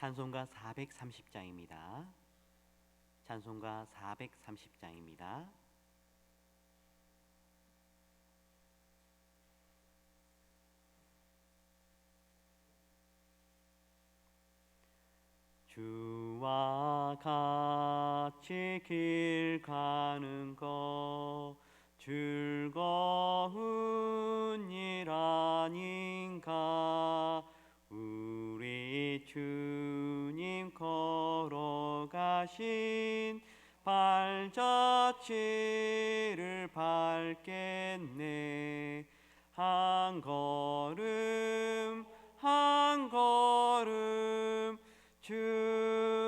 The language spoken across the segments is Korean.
찬송가 430장입니다. 찬송가 430장입니다. 주와 같이 길 가는 것 즐거운 일 아닌가 주님 걸어가신 발자취를 밟겠네. 한 걸음 한 걸음 주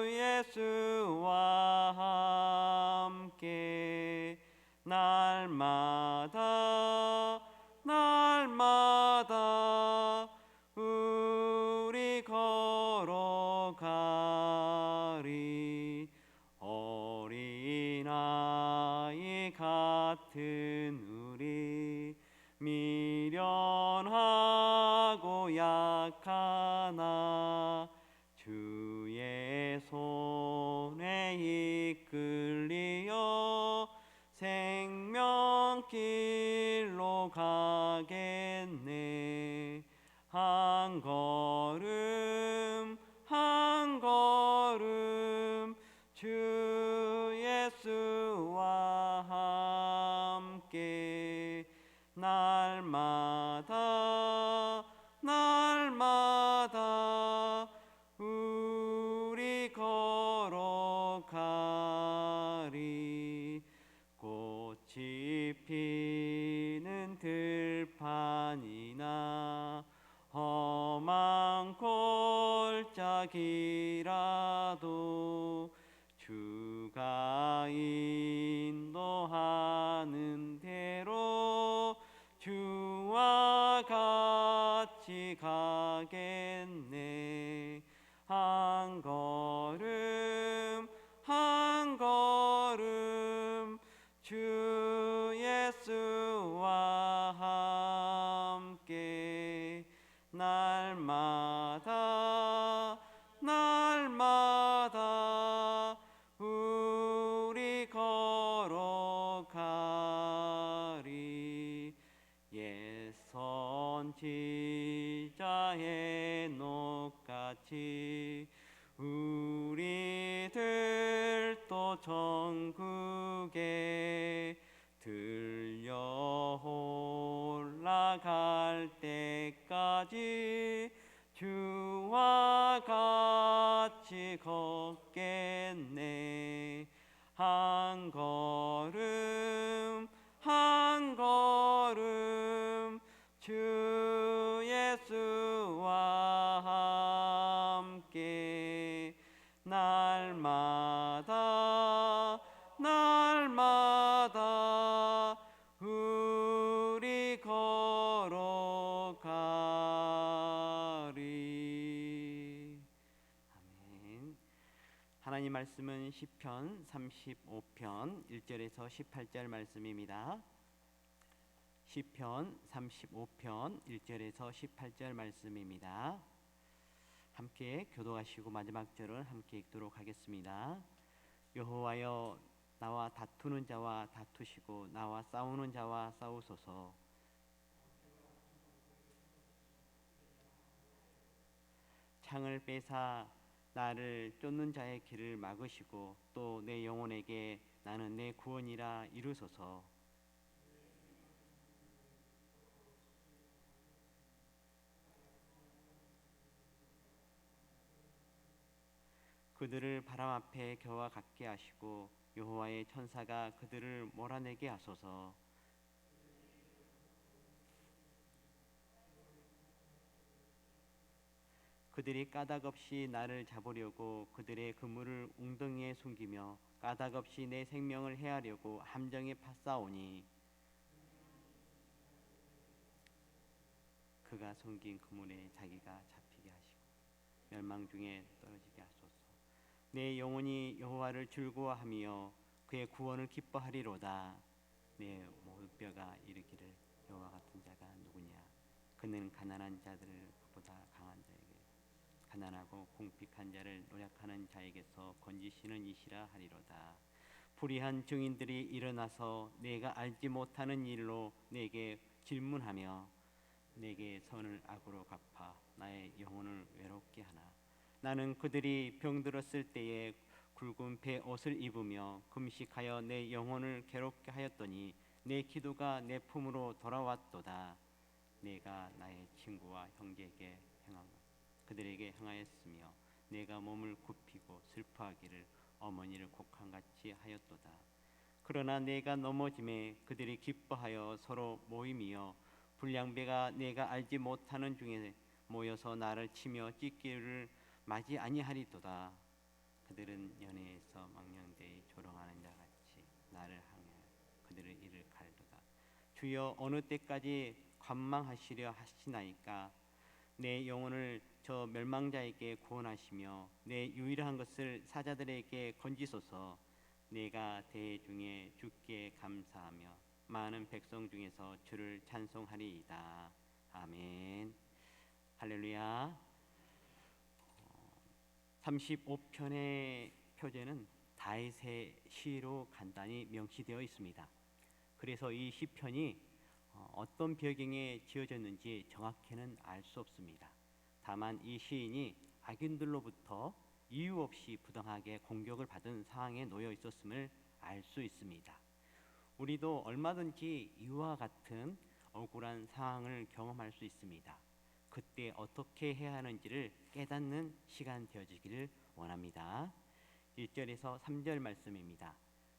한 걸음 한 걸음 주 예수와 함께 날마다 날마다 우리 걸어가리. 아멘. 하나님 말씀은 시편 35 편 1절에서 18절 말씀입니다. 시편 35편 1절에서 18절 말씀입니다. 함께 교도하시고 마지막 절을 함께 읽도록 하겠습니다. 여호와여 나와 다투는 자와 다투시고 나와 싸우는 자와 싸우소서. 창을 빼사 나를 쫓는 자의 길을 막으시고 또 내 영혼에게 나는 내 구원이라 이루소서. 그들을 바람 앞에 겨와 같게 하시고 여호와의 천사가 그들을 몰아내게 하소서. 그들이 까닭 없이 나를 잡으려고 그들의 그물을 웅덩이에 숨기며 까닭 없이 내 생명을 해하려고 함정에 파싸오니 그가 숨긴 그물에 자기가 잡히게 하시고 멸망 중에 떨어지게 하소서. 내 영혼이 여호와를 즐거워하며 그의 구원을 기뻐하리로다. 내 모든 뼈가 이르기를 여호와 같은 자가 누구냐? 그는 가난한 자에게 가난하고 공핍한 자를 노력하는 자에게서 건지시는 이시라 하리로다. 불의한 증인들이 일어나서 내가 알지 못하는 일로 내게 질문하며 내게 선을 악으로 갚아 나의 영혼을 외롭게 하나 나는 그들이 병들었을 때에 굵은 배 옷을 입으며 금식하여 내 영혼을 괴롭게 하였더니 내 기도가 내 품으로 돌아왔도다 내가 나의 친구와 형제에게 그들에게 행하였으며 내가 몸을 굽히고 슬퍼하기를 어머니를 곡한같이 하였도다. 그러나 내가 넘어짐에 그들이 기뻐하여 서로 모임이여 불량배가 내가 알지 못하는 중에 모여서 나를 치며 찢기를 맞이 아니하리도다. 그들은 연애에서 망령되이 조롱하는 자같이 나를 향해 그들의 이를 갈도다. 주여 어느 때까지 관망하시려 하시나이까? 내 영혼을 저 멸망자에게 구원하시며 내 유일한 것을 사자들에게 건지소서 내가 대중에 주께 감사하며 많은 백성 중에서 주를 찬송하리이다 아멘 할렐루야 35편의 표제는 다윗의 시로 간단히 명시되어 있습니다. 그래서 이 시편이 어, 어떤 배경에 지어졌는지 정확히는 알 수 없습니다. 다만 이 시인이 악인들로부터 이유 없이 부당하게 공격을 받은 상황에 놓여 있었음을 알 수 있습니다. 우리도 얼마든지 이와 같은 억울한 상황을 경험할 수 있습니다. 그때 어떻게 해야 하는지를 깨닫는 시간 되어지기를 원합니다. 1절에서 3절 말씀입니다.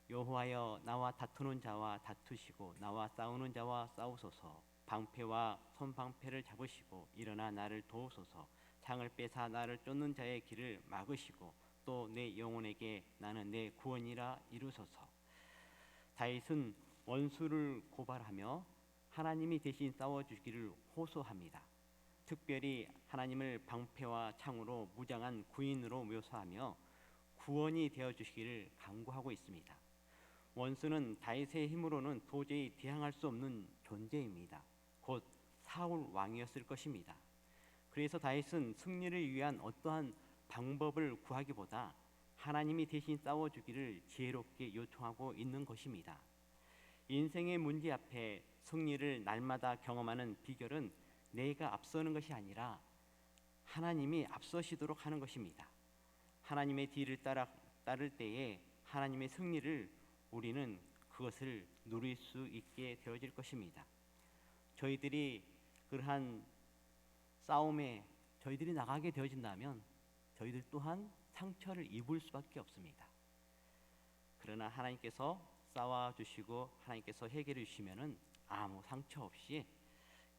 여호와여 나와 다투는 자와 다투시고 나와 싸우는 자와 싸우소서 방패와 손방패를 잡으시고 일어나 나를 도우소서 창을 빼사 나를 쫓는 자의 길을 막으시고 또 내 영혼에게 나는 내 구원이라 이루소서 다윗은 원수를 고발하며 하나님이 대신 싸워 주기를 호소합니다. 특별히 하나님을 방패와 창으로 무장한 구인으로 묘사하며 구원이 되어 주시기를 간구하고 있습니다. 원수는 다윗의 힘으로는 도저히 대항할 수 없는 존재입니다. 곧 사울 왕이었을 것입니다. 그래서 다윗은 승리를 위한 어떠한 방법을 구하기보다 하나님이 대신 싸워 주기를 지혜롭게 요청하고 있는 것입니다. 인생의 문제 앞에 승리를 날마다 경험하는 비결은 내가 앞서는 것이 아니라 하나님이 앞서시도록 하는 것입니다. 하나님의 뒤를 따라 따를 때에 하나님의 승리를 우리는 그것을 누릴 수 있게 되어질 것입니다. 저희들이 그러한 싸움에 저희들이 나가게 되어진다면 저희들 또한 상처를 입을 수밖에 없습니다. 그러나 하나님께서 싸워 주시고 하나님께서 해결해 주시면은 아무 상처 없이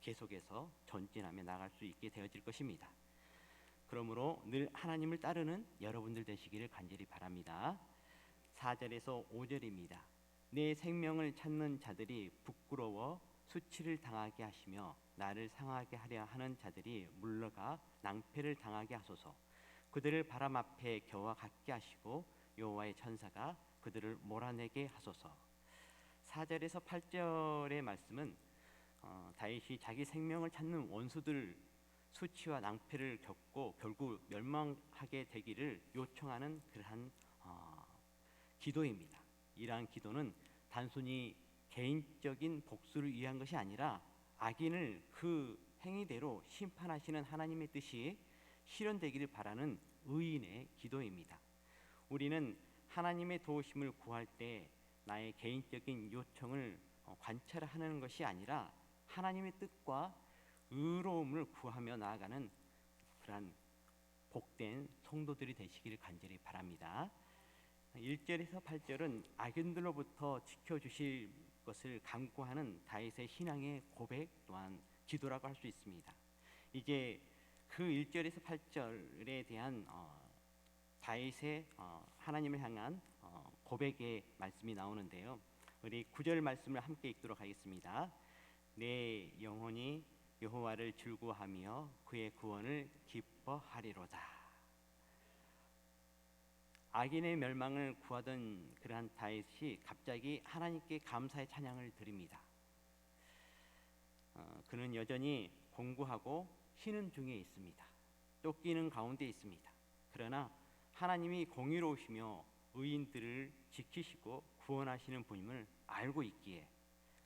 계속해서 전진하며 나갈 수 있게 되어질 것입니다. 그러므로 늘 하나님을 따르는 여러분들 되시기를 간절히 바랍니다. 4절에서 5절입니다. 내 생명을 찾는 자들이 부끄러워 수치를 당하게 하시며 나를 상하게 하려 하는 자들이 물러가 낭패를 당하게 하소서. 그들을 바람 앞에 겨와 같게 하시고 여호와의 천사가 그들을 몰아내게 하소서. 4절에서 8절의 말씀은 어, 다윗이 자기 생명을 찾는 원수들 수치와 낭패를 겪고 결국 멸망하게 되기를 요청하는 그러한 어, 기도입니다. 이러한 기도는 단순히 개인적인 복수를 위한 것이 아니라 악인을 그 행위대로 심판하시는 하나님의 뜻이 실현되기를 바라는 의인의 기도입니다. 우리는 하나님의 도우심을 구할 때 나의 개인적인 요청을 어, 관찰하는 것이 아니라 하나님의 뜻과 의로움을 구하며 나아가는 그러한 복된 성도들이 되시기를 간절히 바랍니다. 1절에서 8절은 악인들로부터 지켜주실 것을 강구하는 다윗의 신앙의 고백 또한 기도라고 할 수 있습니다. 이제 그 1절에서 8절에 대한 어, 다윗의 어, 하나님을 향한 어, 고백의 말씀이 나오는데요. 우리 9절 말씀을 함께 읽도록 하겠습니다. 내 영혼이 여호와를 즐거하며 그의 구원을 기뻐하리로다. 악인의 멸망을 구하던 그러한 다윗이 갑자기 하나님께 감사의 찬양을 드립니다. 어, 그는 여전히 공부하고 쉬는 중에 있습니다. 쫓기는 가운데 있습니다. 그러나 하나님이 공의로우시며 의인들을 지키시고 구원하시는 분임을 알고 있기에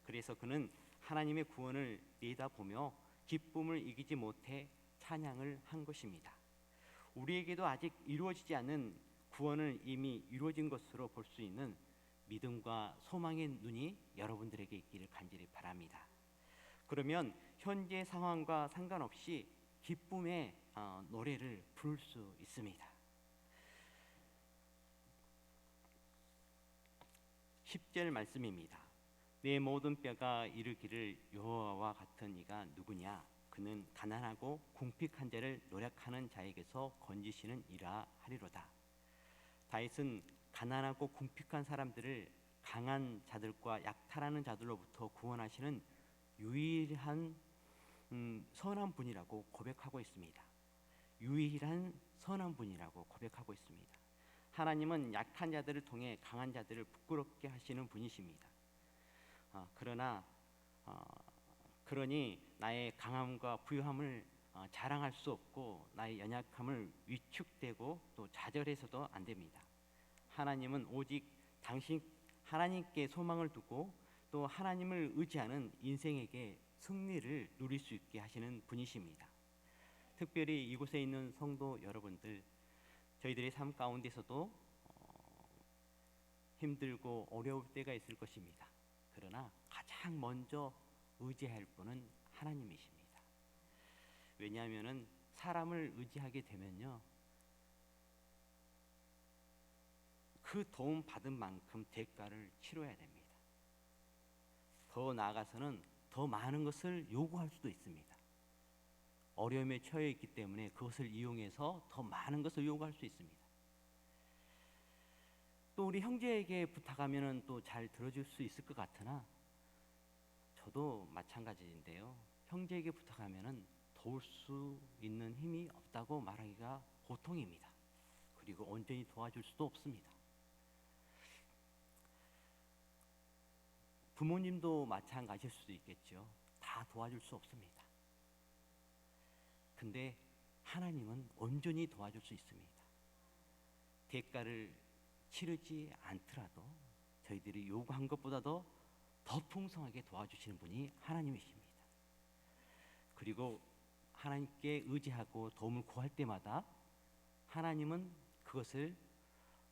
그래서 그는 하나님의 구원을 내다보며 기쁨을 이기지 못해 찬양을 한 것입니다. 우리에게도 아직 이루어지지 않은 구원을 이미 이루어진 것으로 볼 수 있는 믿음과 소망의 눈이 여러분들에게 있기를 간절히 바랍니다. 그러면 현재 상황과 상관없이 기쁨의 어, 노래를 부를 수 있습니다. 10절 말씀입니다. 내 모든 뼈가 이르기를 여호와와 같은 이가 누구냐? 그는 가난하고 궁핍한 자를 노력하는 자에게서 건지시는 이라 하리로다. 다윗은 가난하고 궁핍한 사람들을 강한 자들과 약탈하는 자들로부터 구원하시는 유일한 음, 선한 분이라고 고백하고 있습니다. 유일한 선한 분이라고 고백하고 있습니다. 하나님은 약한 자들을 통해 강한 자들을 부끄럽게 하시는 분이십니다. 어, 그러나 어, 그러니 나의 강함과 부유함을 어, 자랑할 수 없고 나의 연약함을 위축되고 또 좌절해서도 안 됩니다. 하나님은 오직 당신 하나님께 소망을 두고 또 하나님을 의지하는 인생에게 승리를 누릴 수 있게 하시는 분이십니다. 특별히 이곳에 있는 성도 여러분들, 저희들의 삶 가운데서도 어, 힘들고 어려울 때가 있을 것입니다. 그러나 가장 먼저 의지할 분은 하나님이십니다. 왜냐하면은 사람을 의지하게 되면요. 그 도움 받은 만큼 대가를 치러야 됩니다. 더 나아가서는 더 많은 것을 요구할 수도 있습니다. 어려움에 처해 있기 때문에 그것을 이용해서 더 많은 것을 요구할 수 있습니다. 또 우리 형제에게 부탁하면은 또 잘 들어줄 수 있을 것 같으나 저도 마찬가지인데요. 형제에게 부탁하면은 도울 수 있는 힘이 없다고 말하기가 보통입니다. 그리고 온전히 도와줄 수도 없습니다. 부모님도 마찬가지일 수도 있겠죠. 다 도와줄 수 없습니다. 근데 하나님은 온전히 도와줄 수 있습니다. 대가를 치르지 않더라도 저희들이 요구한 것보다도 더 풍성하게 도와주시는 분이 하나님이십니다. 그리고 하나님께 의지하고 도움을 구할 때마다 하나님은 그것을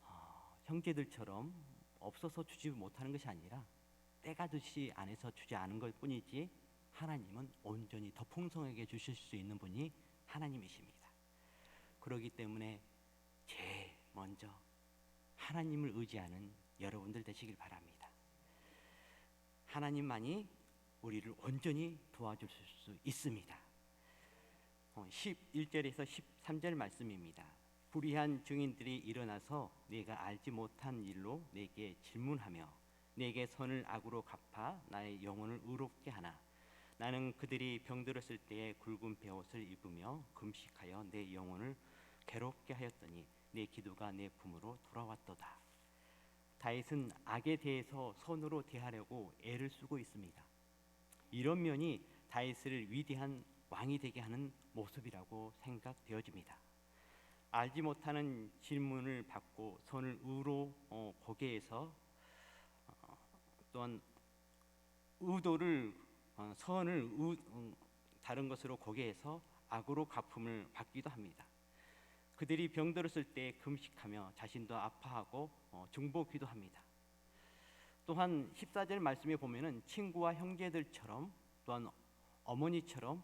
어, 형제들처럼 없어서 주지 못하는 것이 아니라 때가 듯이 안에서 주지 않은 것 뿐이지 하나님은 온전히 더 풍성하게 주실 수 있는 분이 하나님이십니다. 그렇기 때문에 제일 먼저 하나님을 의지하는 여러분들 되시길 바랍니다. 하나님만이 우리를 온전히 도와줄 수 있습니다. 11절에서 13절 말씀입니다. 불의한 증인들이 일어나서 내가 알지 못한 일로 내게 질문하며 내게 선을 악으로 갚아 나의 영혼을 의롭게 하나 나는 그들이 병들었을 때에 굵은 베옷을 입으며 금식하여 내 영혼을 괴롭게 하였더니 내 기도가 내 품으로 돌아왔도다. 다윗은 악에 대해서 선으로 대하려고 애를 쓰고 있습니다. 이런 면이 다윗을 위대한 왕이 되게 하는 모습이라고 생각되어집니다. 알지 못하는 질문을 받고 선을 의로 어, 고개에서 또한 의도를 어, 선을 의, 어, 다른 것으로 고개해서 악으로 갚음을 받기도 합니다. 그들이 병들었을 때 금식하며 자신도 아파하고 어, 중보기도 합니다. 또한 14절 말씀에 보면은 친구와 형제들처럼 또한 어머니처럼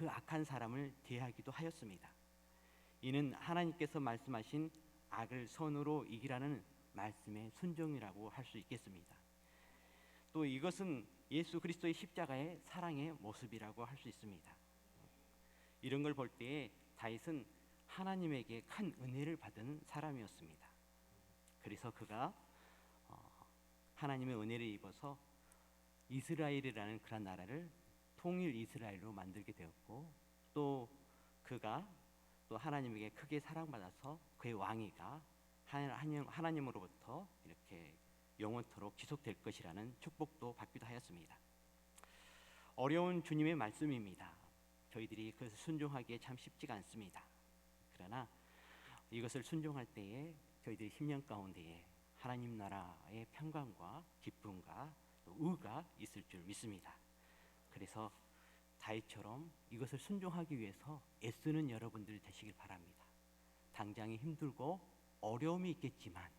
그 악한 사람을 대하기도 하였습니다. 이는 하나님께서 말씀하신 악을 선으로 이기라는 말씀의 순종이라고 할 수 있겠습니다. 또 이것은 예수 그리스도의 십자가의 사랑의 모습이라고 할 수 있습니다. 이런 걸 볼 때에 다윗은 하나님에게 큰 은혜를 받은 사람이었습니다. 그래서 그가 어, 하나님의 은혜를 입어서 이스라엘이라는 그런 나라를 통일 이스라엘로 만들게 되었고 또 그가 또 하나님에게 크게 사랑받아서 그의 왕위가 하나님으로부터 이렇게 영원토록 지속될 것이라는 축복도 받기도 하였습니다. 어려운 주님의 말씀입니다. 저희들이 그것을 순종하기에 참 쉽지가 않습니다. 그러나 이것을 순종할 때에 저희들이 10년 가운데에 하나님 나라의 평강과 기쁨과 또 의가 있을 줄 믿습니다. 그래서 다윗처럼 이것을 순종하기 위해서 애쓰는 여러분들 되시길 바랍니다. 당장이 힘들고 어려움이 있겠지만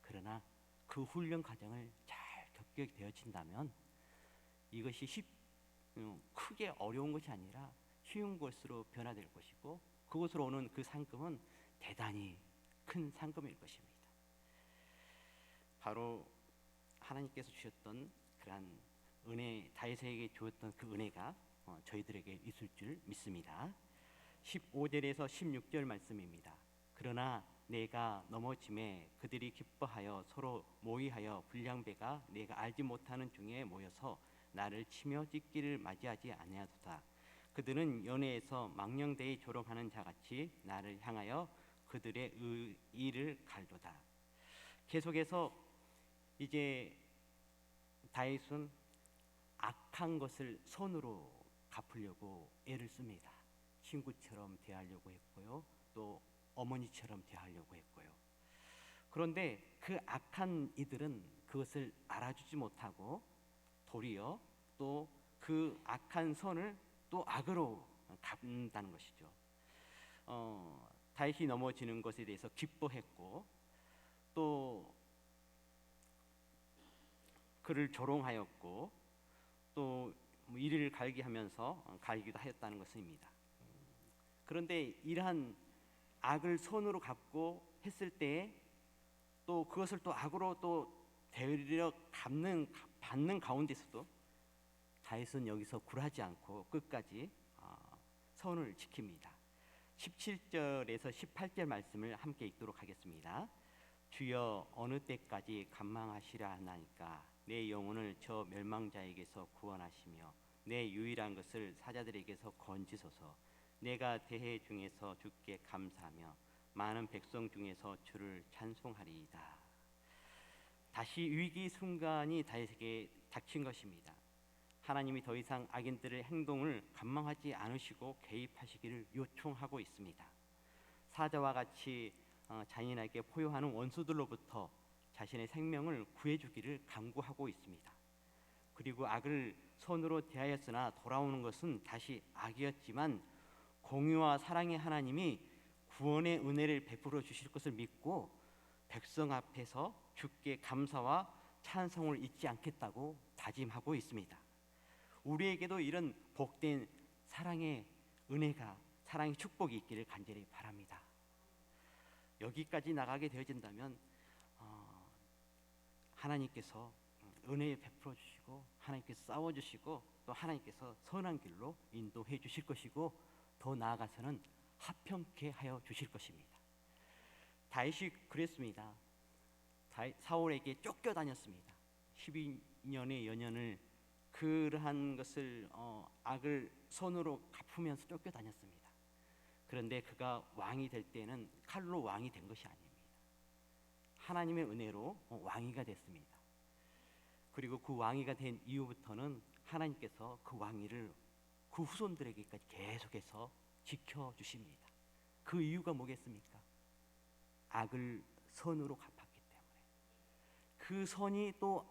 그러나 그 훈련 과정을 잘 겪게 되어진다면 이것이 쉽, 음, 크게 어려운 것이 아니라 쉬운 것으로 변화될 것이고 그것으로 오는 그 상금은 대단히 큰 상금일 것입니다. 바로 하나님께서 주셨던 그러한 은혜 다윗에게 주었던 그 은혜가 어, 저희들에게 있을 줄 믿습니다. 15절에서 16절 말씀입니다. 그러나 내가 넘어짐에 그들이 기뻐하여 서로 모의하여 불량배가 내가 알지 못하는 중에 모여서 나를 치며 찢기를 맞이하지 아니하도다. 그들은 연애에서 망령되이 조롱하는 자같이 나를 향하여 그들의 의, 일을 갈도다. 계속해서 이제 다윗은 악한 것을 손으로 갚으려고 애를 씁니다. 친구처럼 대하려고 했고요. 또 어머니처럼 대하려고 했고요. 그런데 그 악한 이들은 그것을 알아주지 못하고 도리어 또 그 악한 선을 또 악으로 갚는다는 것이죠. 어, 다윗이 넘어지는 것에 대해서 기뻐했고 또 그를 조롱하였고 또뭐 이를 갈기 하면서 갈기도 하였다는 것입니다. 그런데 이러한 악을 손으로 갚고 했을 때 또 그것을 또 악으로 또 되려 갚는 받는 가운데서도 다윗은 여기서 굴하지 않고 끝까지 어, 선을 지킵니다. 17절에서 18절 말씀을 함께 읽도록 하겠습니다. 주여 어느 때까지 간망하시라 하나이까 내 영혼을 저 멸망자에게서 구원하시며 내 유일한 것을 사자들에게서 건지소서 내가 대해 중에서 주께 감사하며 많은 백성 중에서 주를 찬송하리이다. 다시 위기 순간이 다윗에게 닥친 것입니다. 하나님이 더 이상 악인들의 행동을 감망하지 않으시고 개입하시기를 요청하고 있습니다. 사자와 같이 어, 자인에게 포효하는 원수들로부터 자신의 생명을 구해주기를 강구하고 있습니다. 그리고 악을 손으로 대하였으나 돌아오는 것은 다시 악이었지만 공유와 사랑의 하나님이 구원의 은혜를 베풀어 주실 것을 믿고 백성 앞에서 주께 감사와 찬송을 잊지 않겠다고 다짐하고 있습니다. 우리에게도 이런 복된 사랑의 은혜가 사랑의 축복이 있기를 간절히 바랍니다. 여기까지 나가게 되어진다면 어, 하나님께서 은혜 베풀어 주시고 하나님께서 싸워 주시고 또 하나님께서 선한 길로 인도해 주실 것이고 더 나아가서는 합평케 하여 주실 것입니다. 다윗이 그랬습니다. 사울에게 쫓겨 다녔습니다. 12년의 연연을 그러한 것을 어, 악을 손으로 갚으면서 쫓겨 다녔습니다. 그런데 그가 왕이 될 때는 칼로 왕이 된 것이 아닙니다. 하나님의 은혜로 어, 왕이가 됐습니다. 그리고 그 왕이가 된 이후부터는 하나님께서 그 왕위를 그 후손들에게까지 계속해서 지켜 주십니다. 그 이유가 뭐겠습니까? 악을 선으로 갚았기 때문에 그 선이 또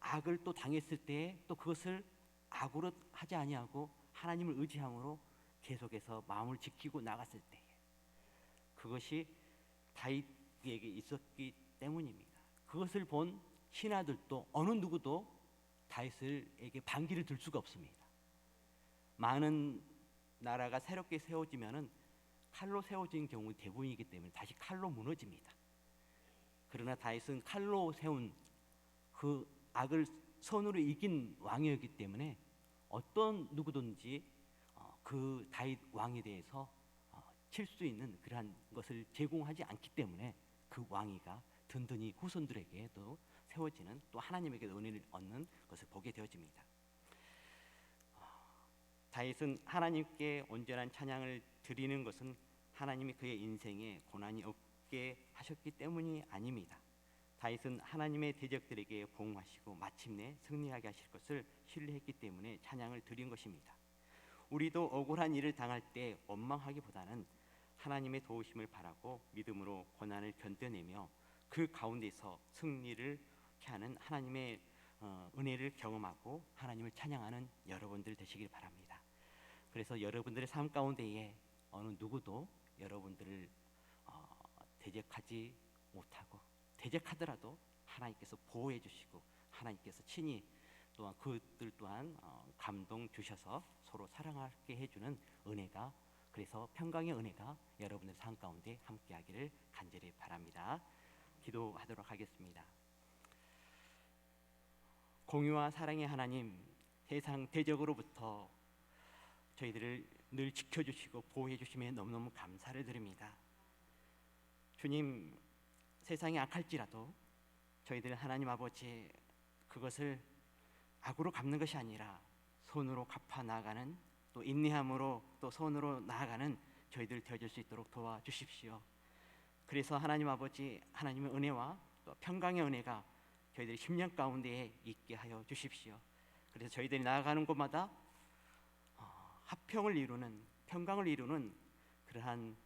악을 또 당했을 때 또 그것을 악으로 하지 아니하고 하나님을 의지함으로 계속해서 마음을 지키고 나갔을 때 그것이 다윗에게 있었기 때문입니다. 그것을 본 신하들도 어느 누구도 다윗에게 반기를 들 수가 없습니다. 많은 나라가 새롭게 세워지면은 칼로 세워진 경우 대부분이기 때문에 다시 칼로 무너집니다. 그러나 다윗은 칼로 세운 그 악을 손으로 이긴 왕이었기 때문에 어떤 누구든지 어, 그 다윗 왕에 대해서 어, 칠수 있는 그러한 것을 제공하지 않기 때문에 그 왕위가 든든히 후손들에게도 세워지는 또 하나님에게 은혜를 얻는 것을 보게 되어집니다. 다윗은 하나님께 온전한 찬양을 드리는 것은 하나님이 그의 인생에 고난이 없게 하셨기 때문이 아닙니다. 다윗은 하나님의 대적들에게 보응하시고 마침내 승리하게 하실 것을 신뢰했기 때문에 찬양을 드린 것입니다. 우리도 억울한 일을 당할 때 원망하기보다는 하나님의 도우심을 바라고 믿음으로 고난을 견뎌내며 그 가운데서 승리를 하는 하나님의 어, 은혜를 경험하고 하나님을 찬양하는 여러분들 되시길 바랍니다. 그래서 여러분들의 삶 가운데에 어느 누구도 여러분들을 어, 대적하지 못하고 대적하더라도 하나님께서 보호해 주시고 하나님께서 친히 또한 그들 또한 어, 감동 주셔서 서로 사랑하게 해주는 은혜가 그래서 평강의 은혜가 여러분의 삶 가운데 함께하기를 간절히 바랍니다. 기도하도록 하겠습니다. 공유와 사랑의 하나님, 세상 대적으로부터 저희들을 늘 지켜주시고 보호해 주심에 너무너무 감사를 드립니다. 주님, 세상이 악할지라도 저희들 하나님 아버지 그것을 악으로 갚는 것이 아니라 손으로 갚아 나가는 또 인내함으로 또 손으로 나아가는 저희들 되어질 수 있도록 도와주십시오. 그래서 하나님 아버지 하나님의 은혜와 또 평강의 은혜가 저희들이 10년 가운데에 있게 하여 주십시오. 그래서 저희들이 나아가는 곳마다 어, 합평을 이루는 평강을 이루는 그러한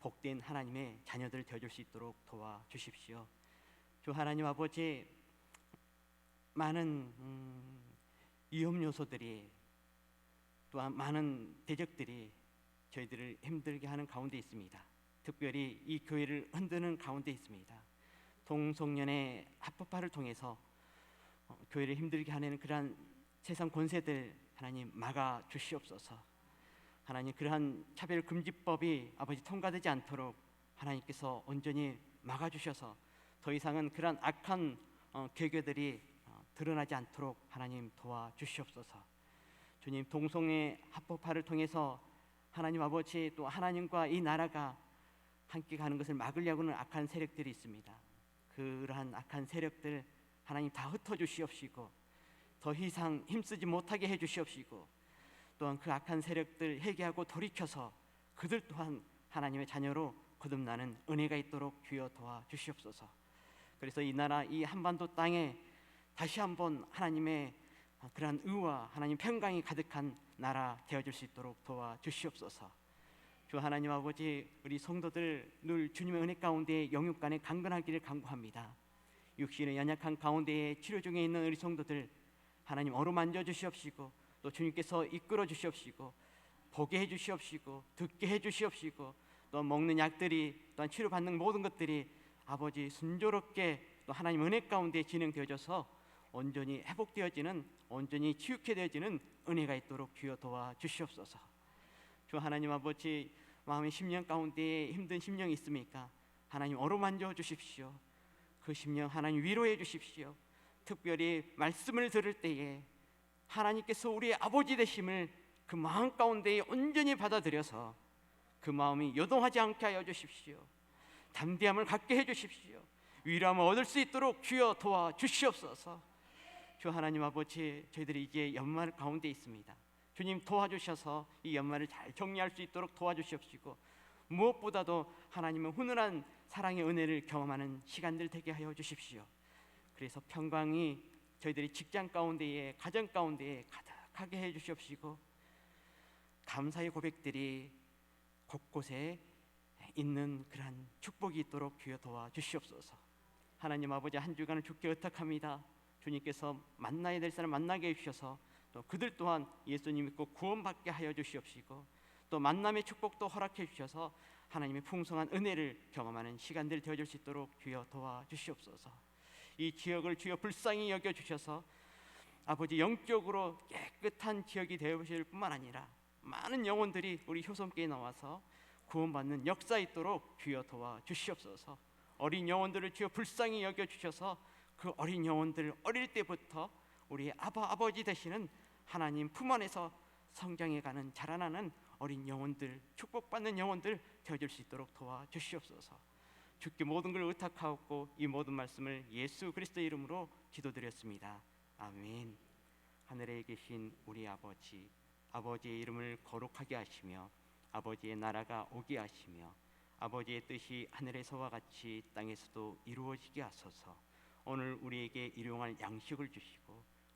복된 하나님의 자녀들 되어줄 수 있도록 도와주십시오. 주 하나님 아버지 많은 음, 위험 요소들이 또한 많은 대적들이 저희들을 힘들게 하는 가운데 있습니다. 특별히 이 교회를 흔드는 가운데 있습니다. 동성연의 합법화를 통해서 어, 교회를 힘들게 하는 그러한 세상 권세들 하나님 막아 주시옵소서. 하나님 그러한 차별 금지법이 아버지 통과되지 않도록 하나님께서 온전히 막아 주셔서 더 이상은 그러한 악한 어, 계교들이 어, 드러나지 않도록 하나님 도와 주시옵소서. 주님 동성애 합법화를 통해서 하나님 아버지 또 하나님과 이 나라가 함께 가는 것을 막으려고는 악한 세력들이 있습니다. 그러한 악한 세력들 하나님 다 흩어 주시옵시고 더 이상 힘쓰지 못하게 해 주시옵시고 또한 그 악한 세력들 회개하고 돌이켜서 그들 또한 하나님의 자녀로 거듭나는 은혜가 있도록 주여 도와 주시옵소서. 그래서 이 나라 이 한반도 땅에 다시 한번 하나님의 그러한 의와 하나님 평강이 가득한 나라 되어질 수 있도록 도와 주시옵소서. 주 하나님 아버지 우리 성도들 늘 주님의 은혜 가운데 영육간에 강건하기를 간구합니다. 육신의 연약한 가운데에 치료 중에 있는 우리 성도들 하나님 어루만져 주시옵시고 또 주님께서 이끌어 주시옵시고 보게 해 주시옵시고 듣게 해 주시옵시고 또 먹는 약들이 또한 치료받는 모든 것들이 아버지 순조롭게 또 하나님 은혜 가운데 진행되어져서 온전히 회복되어지는 온전히 치유케 되어지는 은혜가 있도록 주여 도와 주시옵소서. 주 하나님 아버지 마음의 심령 가운데 힘든 심령이 있습니까? 하나님 어루만져 주십시오. 그 심령 하나님 위로해 주십시오. 특별히 말씀을 들을 때에 하나님께서 우리의 아버지 되심을 그 마음 가운데 온전히 받아들여서 그 마음이 요동하지 않게 하여 주십시오. 담대함을 갖게 해 주십시오. 위로함을 얻을 수 있도록 주여 도와 주시옵소서. 주 하나님 아버지 저희들이 이제 연말 가운데 있습니다. 주님 도와주셔서 이 연말을 잘 정리할 수 있도록 도와주시옵시고 무엇보다도 하나님의 훈훈한 사랑의 은혜를 경험하는 시간들 되게 하여 주십시오. 그래서 평강이 저희들이 직장 가운데에 가정 가운데에 가득하게 해 주시옵시고 감사의 고백들이 곳곳에 있는 그러한 축복이 있도록 주여 도와 주시옵소서. 하나님 아버지 한 주간을 주께 의탁합니다. 주님께서 만나야 될 사람 만나게 해 주셔서 또 그들 또한 예수님 믿고 구원받게 하여 주시옵시고 또 만남의 축복도 허락해 주셔서 하나님의 풍성한 은혜를 경험하는 시간들 되어질 수 있도록 주여 도와 주시옵소서. 이 지역을 주여 불쌍히 여겨 주셔서 아버지 영적으로 깨끗한 지역이 되어질 뿐만 아니라 많은 영혼들이 우리 효성교에 나와서 구원받는 역사 있도록 주여 도와 주시옵소서. 어린 영혼들을 주여 불쌍히 여겨 주셔서 그 어린 영혼들 어릴 때부터 우리 아바 아버지 되시는 하나님 품 안에서 성장해 가는 자라나는 어린 영혼들 축복받는 영혼들 되어 줄 수 있도록 도와 주시옵소서. 주께 모든 걸 의탁하옵고 이 모든 말씀을 예수 그리스도 이름으로 기도드렸습니다. 아멘. 하늘에 계신 우리 아버지 아버지의 이름을 거룩하게 하시며 아버지의 나라가 오게 하시며 아버지의 뜻이 하늘에서와 같이 땅에서도 이루어지게 하소서. 오늘 우리에게 일용할 양식을 주시고